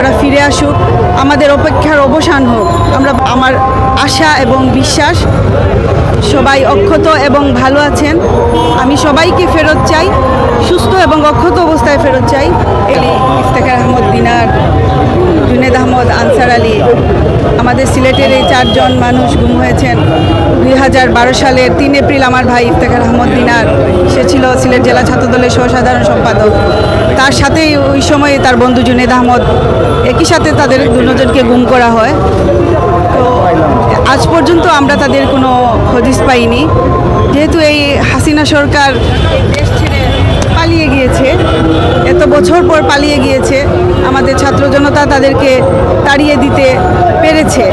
ওরা ফিরে আসুক, আমাদের অপেক্ষার অবসান হোক। আমরা আমার আশা এবং বিশ্বাস, সবাই অক্ষত এবং ভালো আছেন। আমি সবাইকে ফেরত চাই, সুস্থ এবং অক্ষত অবস্থায় ফেরত চাই। ইফতেখার আহমদ দিনার আহমদ আনসার আলী। আমাদের সিলেটের এই চারজন মানুষ গুম হয়েছেন। দুই হাজার বারো সালের তিন এপ্রিল আমার ভাই ইফতেখার আহমদ দিনার। সে ছিল সিলেট জেলা ছাত্রদলের সহসাধারণ সম্পাদক। তার সাথেই ওই সময়ে তার বন্ধু জুনেদ আহমদ। একই সাথে তাদের দুজনকে গুম করা হয়। তো আজ পর্যন্ত আমরা তাদের কোনো হদিস পাইনি। যেহেতু এই হাসিনা সরকার দেশ ছেড়ে পালিয়ে গিয়েছে, এত বছর পর পালিয়ে গিয়েছে আমাদের ছাত্র জনতা তাদেরকে তাড়িয়ে দিতে পেরেছে।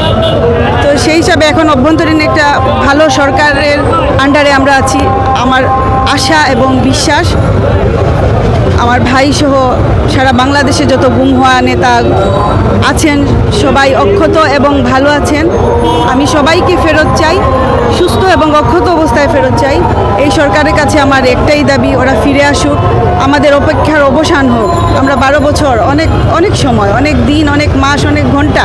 তো সেই হিসাবে এখন অভ্যন্তরীণ একটা ভালো সরকারের আন্ডারে আমরা আছি। আমার আশা এবং বিশ্বাস, আমার ভাই সহ সারা বাংলাদেশে যত গুম হওয়া নেতা আছেন, সবাই অক্ষত এবং ভালো আছেন। আমি সবাইকে ফেরত চাই, সুস্থ এবং অক্ষত অবস্থায় ফেরত চাই। এই সরকারের কাছে আমার একটাই দাবি, ওরা ফিরে আসুক। আমাদের অপেক্ষার অবসান হোক। আমরা বারো বছর, অনেক অনেক সময়, অনেক দিন, অনেক মাস, অনেক ঘণ্টা,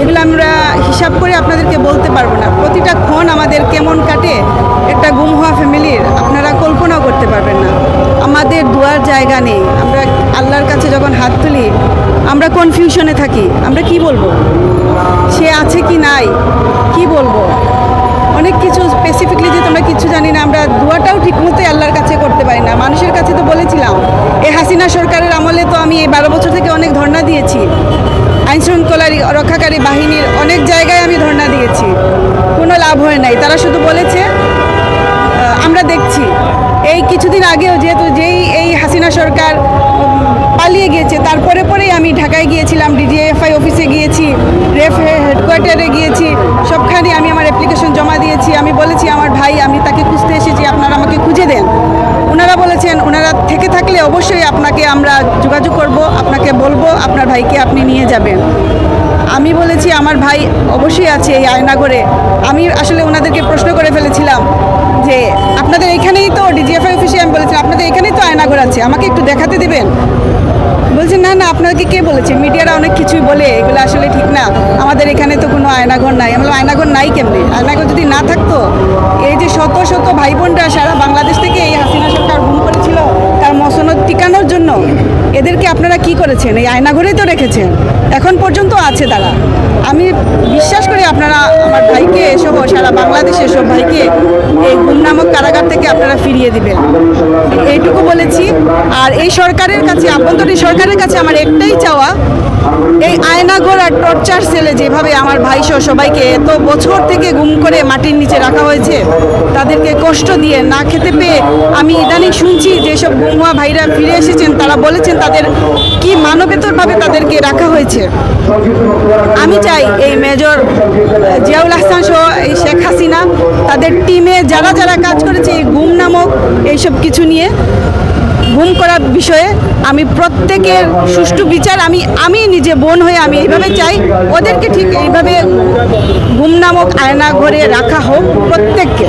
এগুলো আমরা হিসাব করে আপনাদেরকে বলতে পারব না। প্রতিটা ক্ষণ আমাদের কেমন কাটে, একটা গুম হওয়া ফ্যামিলির, আপনারা কল্পনাও করতে পারবেন না। আমাদের দুয়ার জায়গা নেই। আমরা আল্লাহর কাছে যখন হাত তুলি, আমরা কনফিউশনে থাকি। আমরা কি বলব? সে আছে কি নাই? কি বলব? দোয়াটাও ঠিকমতোই আল্লাহর কাছে করতে পারি না। মানুষের কাছে তো বলেছিলাম এই হাসিনা সরকারের আমলে তো আমি এই বারো বছর থেকে অনেক ধর্ণা দিয়েছি। আইন শৃঙ্খলা রক্ষাকারী বাহিনীর অনেক জায়গায় আমি ধর্ণা দিয়েছি। কোনো লাভ হয় নাই। তারা শুধু বলেছে আমরা দেখছি। এই কিছুদিন আগেও যেহেতু যেই এই হাসিনা সরকার পালিয়ে গিয়েছে, তারপরে পরেই আমি ঢাকায় গিয়েছিলাম, ডিজিএফআই অফিসে গিয়েছি, রেফ হেডকোয়ার্টারে গিয়েছি, সবখানে আমি আমার অ্যাপ্লিকেশন জমা দিয়েছি। আমি বলেছি, আমার ভাই, আমি তাকে খুঁজতে এসেছি। ওনারা বলেছেন, ওনারা থেকে থাকলে অবশ্যই আপনাকে আমরা যোগাযোগ করব, আপনাকে বলব আপনার ভাইকে আপনি নিয়ে যাবেন। আমি বলেছি, আমার ভাই অবশ্যই আছে এই আয়নাগরে। আমি আসলে ওনাদেরকে প্রশ্ন করে ফেলেছিলাম যে, আপনাদের এখানেই তো ডিজিএফআই অফিসে আমি বলেছিলাম আপনাদের এখানেই তো আয়নাঘর আছে, আমাকে একটু দেখাতে দেবেন? বলছেন না না, আপনাকে কে বলেছে? মিডিয়ারা অনেক কিছুই বলে, এগুলো আসলে ঠিক না। আমাদের এখানে তো কোনো আয়নাঘর নাই। আমরা আয়নাঘর নাই কেমনে? আয়নাঘর যদি না থাকতো এই যে শত শত ভাই বোনরা সারা বাংলাদেশ থেকে এই হাসিনা সরকার গুম করেছিল, তার মসনদ টিকানোর জন্য, এদেরকে আপনারা কি করেছেন? এই আয়নাঘরেই তো রেখেছেন। এখন পর্যন্ত আছে তারা। আমি বিশ্বাস করি আপনারা আমার ভাইকে সহ সারা বাংলাদেশের সব ভাইকে এই গুম নামক কারাগার থেকে আপনারা ফিরিয়ে দিবেন। এইটুকু বলেছি। আর এই সরকারের কাছে, আভ্যন্তরীণ সরকারের কাছে আমার একটাই চাওয়া, এই আয়নাঘর আর টর্চার সেলে যেভাবে আমার ভাই সহ সবাইকে এত বছর থেকে গুম করে মাটির নিচে রাখা হয়েছে, তাদেরকে কষ্ট দিয়ে না খেতে পেয়ে আমি ইদানিং শুনছি যেসব গুম হওয়া ভাইরা ফিরে এসেছেন, তারা বলেছেন তাদের কি মানবেতরভাবে তাদেরকে রাখা হয়েছে। আমি চাই এই মেজর জিয়াউল হাসান সহ এই শেখ হাসিনা তাদের টিমে যারা যারা কাজ করেছে এই গুম নামক এইসব কিছু নিয়ে গুম করার বিষয়ে আমি প্রত্যেকের সুষ্ঠু বিচার, আমি আমি নিজে বোন হয়ে আমি এইভাবে চাই। ওদেরকে ঠিক এইভাবে গুম নামক আয়না ঘরে রাখা হোক প্রত্যেককে।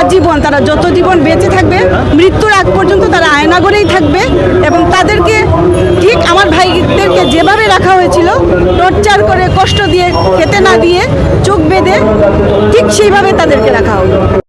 আজীবন তারা যত জীবন বেঁচে থাকবে, মৃত্যুর আগ পর্যন্ত তারা আয়নাগরেই থাকবে এবং তাদেরকে ঠিক আমার ভাইদেরকে যেভাবে রাখা হয়েছিল, টর্চার করে, কষ্ট দিয়ে, খেতে না দিয়ে, চোখ বেঁধে, ঠিক সেইভাবে তাদেরকে রাখা হোক